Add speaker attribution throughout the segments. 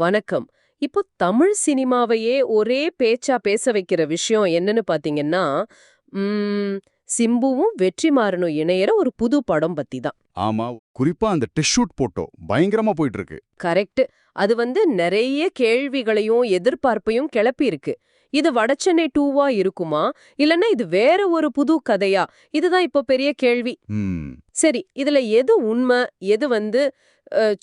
Speaker 1: வணக்கம். இப்போ தமிழ் சினிமாவையே ஒரே பேச்சா பேச வைக்கிற விஷயம் என்னன்னு பாத்தீங்கன்னா சிம்புவும் வெற்றிமாறனும் இணையற ஒரு புது படம் பத்தி தான்
Speaker 2: ஆமா குறிப்பா அந்த டெஸ்ட் ஷூட் போட்டோ பயங்கரமா போயிட்டு இருக்கு.
Speaker 1: கரெக்ட் அது வந்து நிறைய கேள்விகளையும் எதிர்பார்ப்பையும் கிளப்பி இருக்கு இது வடச்சென்னை டூவா இருக்குமா? இல்லனா இது வேற ஒரு புது கதையா? இதுதான் இப்போ பெரிய கேள்வி. சரி இதுல எது உண்மை? எது வந்து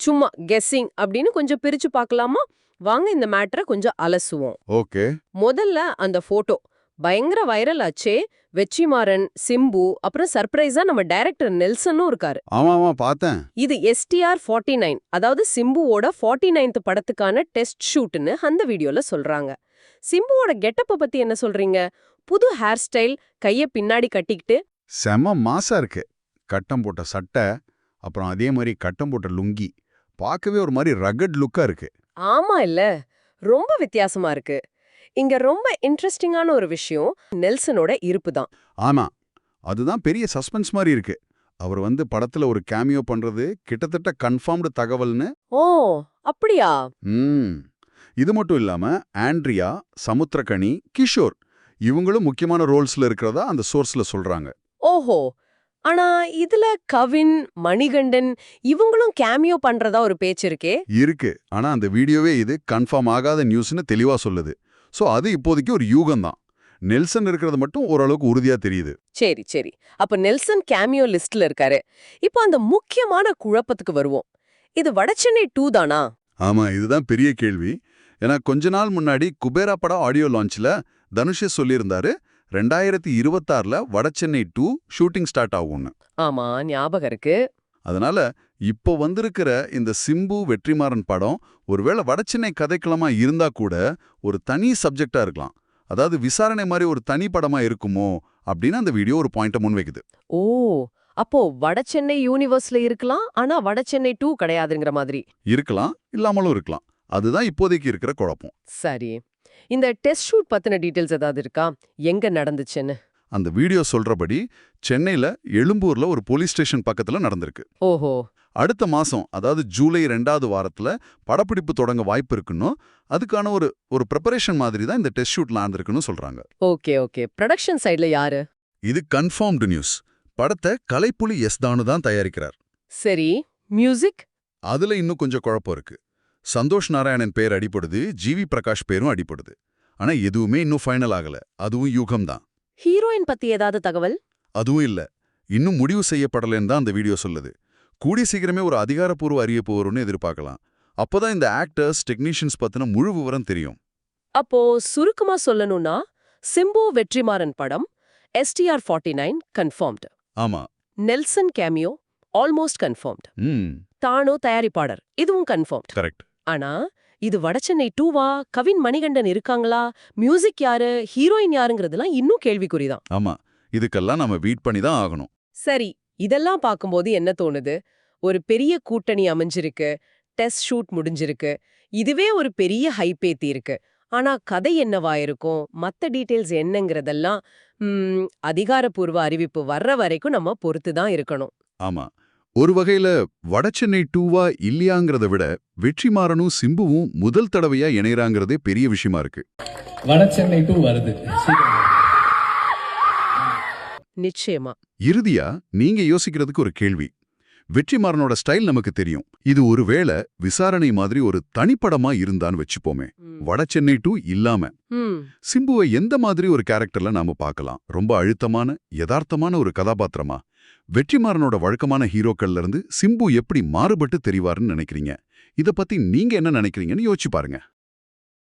Speaker 1: சும்மா கெஸ்ஸிங் அப்படின்னு கொஞ்சம் பிரிச்சு பார்க்கலாமா? வாங்க இந்த மேட்டரை கொஞ்சம் அலசுவோம்.
Speaker 2: ஓகே.
Speaker 1: முதல்ல அந்த போட்டோ பயங்கர வைரல் ஆச்சே. வெற்றிமாறன் சிம்பு அப்புறம் சர்ப்ரைஸா நம்ம டைரக்டர் நெல்சனும் இருக்காரு.
Speaker 2: ஆமா ஆமா பார்த்தேன்.
Speaker 1: இது எஸ்டிஆர் ஃபார்ட்டி நைன் அதாவது சிம்புவோட ஃபார்ட்டி நைன்த் படத்துக்கான டெஸ்ட் ஷூட்னு அந்த வீடியோல சொல்றாங்க. சிம்புவோட கெட்டப்ப பத்தி என்ன சொல்றீங்க? புது ஹேர் ஸ்டைல் கைய பின்னாடி கட்டிக்கிட்டு.
Speaker 2: செம மாசா இருக்கு. கட்டம் போட்ட சட்டை அப்புறம் அதே மாதிரி கட்டம் போட்ட லுங்கி. பார்க்கவே ஒரு மாதிரி ரகட் லுக்கா இருக்கு.
Speaker 1: ஆமா இல்ல. ரொம்ப வித்தியாசமா இருக்கு. இங்க ரொம்ப இன்ட்ரெஸ்டிங்கான ஒரு விஷயம் நெல்சனோட இருப்பு தான்.
Speaker 2: ஆமா. அதுதான் பெரிய சஸ்பென்ஸ் மாதிரி இருக்கு. அவர் வந்து படத்துல ஒரு கேமியோ பண்றது கிட்டத்தட்ட கன்ஃபார்ம்டு தகவல்னு.
Speaker 1: ஓ அப்படியா?
Speaker 2: ம். இது மட்டும் இல்லாம ஆண்ட்ரியா சமுத்திரகனி கிஷோர் இவங்களும் முக்கியமான ரோல்ஸ்ல இருக்கிறதா அந்த சோர்ஸ்ல சொல்றாங்க.
Speaker 1: ஓஹோ! ஆனா இதுல கவின் மணிகண்டன் இவங்களும் கேமியோ பண்றதா ஒரு பேச்சு இருக்கே.
Speaker 2: இருக்கு. ஆனா அந்த வீடியோவே இது கன்ஃபார்ம் ஆகாத நியூஸ்னு தெளிவா சொல்லுது. சோ அது இப்போதைக்கு ஒரு யூகம்தான் நெல்சன் இருக்கிறது மட்டும் ஓரளவுக்கு உறுதியா தெரியுது.
Speaker 1: சரி சரி. அப்ப நெல்சன் கேமியோ லிஸ்ட்ல இருக்காரு. இப்போ அந்த முக்கியமான குழப்பத்துக்கு வருவோம். இது வடசென்னை டூ தானா?
Speaker 2: ஆமா இதுதான் பெரிய கேள்வி. ஏன்னா கொஞ்ச நாள் முன்னாடி குபேரா படம் ஆடியோ லான்ச்ல தனுஷே சொல்லியிருந்தாரு ரெண்டாயிரத்தி இருபத்தாறுல வடசென்னை டூ ஷூட்டிங் ஸ்டார்ட் ஆகும்னு.
Speaker 1: ஆமா ஞாபகம் இருக்கு.
Speaker 2: அதனால இப்போ வந்திருக்கிற இந்த சிம்பு வெற்றிமாறன் படம் ஒருவேளை வடசென்னை கதைக்களமா இருந்தா கூட ஒரு தனி சப்ஜெக்டா இருக்கலாம். அதாவது விசாரணை மாதிரி ஒரு தனி படமா இருக்குமோ அப்படின்னு அந்த வீடியோ ஒரு பாயிண்ட முன்வைக்குது
Speaker 1: ஓ அப்போ வடசென்னை யூனிவர்ஸ்ல இருக்கலாம் ஆனா வடசென்னை டூ கிடையாதுங்கிற மாதிரி.
Speaker 2: இருக்கலாம் இல்லாமலும் இருக்கலாம். அதுதான் இப்போதைக்கு இருக்கிற குழப்பம்.
Speaker 1: சரி. இந்த டெஸ்ட் ஷூட் பத்தின டீடைல்ஸ் ஏதாவது இருக்கா? எங்க நடந்துச்சுன்னு?
Speaker 2: அந்த வீடியோ சொல்றபடி சென்னையில எழும்பூர்ல ஒரு போலீஸ் ஸ்டேஷன் பக்கத்துல நடந்திருக்கு.
Speaker 1: ஓஹோ.
Speaker 2: அடுத்த மாசம் அதாவது ஜூலை ரெண்டாவது வாரத்துல படப்பிடிப்பு தொடங்க வாய்ப்பு இருக்குன்னு அதுக்கான ஒரு ஒரு ப்ரிப்பரேஷன் மாதிரி தான் இந்த டெஸ்ட் ஷூட் நடந்திருக்குன்னு சொல்றாங்க.
Speaker 1: Okay okay. ப்ரொடக்ஷன் சைடுல யாரு?
Speaker 2: இது கன்ஃபார்ம்டு நியூஸ் படத்தை கலைப்புலி எஸ் தானு தான் தயாரிக்கிறார்.
Speaker 1: சரி. மியூசிக்
Speaker 2: அதுல இன்னும் கொஞ்சம் குழப்பம் இருக்கு. சந்தோஷ் நாராயணன் பேர் அடிபடுது ஜிவி பிரகாஷ் பேரும் அடிபடுது. ஆனா எதுவுமே இன்னும் ஃபைனல் ஆகல. அதுவும் யூகம் தான்
Speaker 1: ஹீரோயின் பத்தி ஏதாவது தகவல்?
Speaker 2: அதுவும் இல்ல. இன்னும் முடிவு செய்யப்படலைன்னு தான் அந்த வீடியோ சொல்லுது. கூடிய சீக்கிரமே ஒரு அதிகாரப்பூர்வ அறிவிப்பு வரும்னு எதிர்பார்க்கலாம். அப்போதான் இந்த ஆக்டர்ஸ் டெக்னீஷியன்ஸ் பத்தின முழு விவரம் தெரியும்.
Speaker 1: அப்போ சுருக்கமா சொல்லணும்னா சிம்பு வெற்றிமாறன் படம் எஸ்டிஆர் ஃபார்ட்டி நைன் கன்ஃபார்ம்டு
Speaker 2: ஆமா.
Speaker 1: நெல்சன் கேமியோ ஆல்மோஸ்ட் கன்ஃபார்ம்டு தானோ தயாரிப்பாளர் இதுவும் கன்ஃபார்ம்ட்
Speaker 2: கரெக்ட்
Speaker 1: ஆனா இது வடசென்னை டூவா? கவின் மணிகண்டன் இருக்காங்களா? மியூசிக் யாரு? ஹீரோயின் யாருங்கிறதுலாம் இன்னும் கேள்விக்குறிதான்.
Speaker 2: ஆமா இதுக்கெல்லாம் நம்ம வெயிட் பண்ணி தான் ஆகணும்.
Speaker 1: சரி இதெல்லாம் பார்க்கும்போது என்ன தோணுது? ஒரு பெரிய கூட்டணி அமைஞ்சிருக்கு டெஸ்ட் ஷூட் முடிஞ்சிருக்கு இதுவே ஒரு பெரிய ஹைப்பேத்தி இருக்கு. ஆனா கதை என்னவா இருக்கும்? மத்த டீடைல்ஸ் என்னங்கிறதெல்லாம் அதிகாரப்பூர்வ அறிவிப்பு வர்ற வரைக்கும் நம்ம பொறுத்து தான் இருக்கணும்.
Speaker 2: ஆமா ஒரு வகையில வடசென்னை டூவா இல்லையாங்கிறத விட வெற்றிமாறனும் சிம்புவும் முதல் தடவையா இணையறாங்கிறதே பெரிய விஷயமா இருக்கு.
Speaker 3: வடசென்னை டூ வருது.
Speaker 1: நிச்சயமா.
Speaker 2: இறுதியா நீங்க யோசிக்கிறதுக்கு ஒரு கேள்வி. வெற்றிமாறனோட ஸ்டைல் நமக்கு தெரியும். இது ஒருவேளை விசாரணை மாதிரி ஒரு தனிப்படமா இருந்தான்னு வச்சுப்போமே.
Speaker 1: ம்.
Speaker 2: வடசென்னை டூ இல்லாம. சிம்புவை எந்த மாதிரி ஒரு கேரக்டர்ல நாம பார்க்கலாம்? ரொம்ப அழுத்தமான யதார்த்தமான ஒரு கதாபாத்திரமா? வெற்றிமாறனோட வழக்கமான ஹீரோக்கள்ல இருந்து சிம்பு எப்படி மாறுபட்டு தெரிவாருன்னு நினைக்கிறீங்க? இத பத்தி நீங்க என்ன நினைக்கிறீங்கன்னு யோசிச்சு பாருங்க.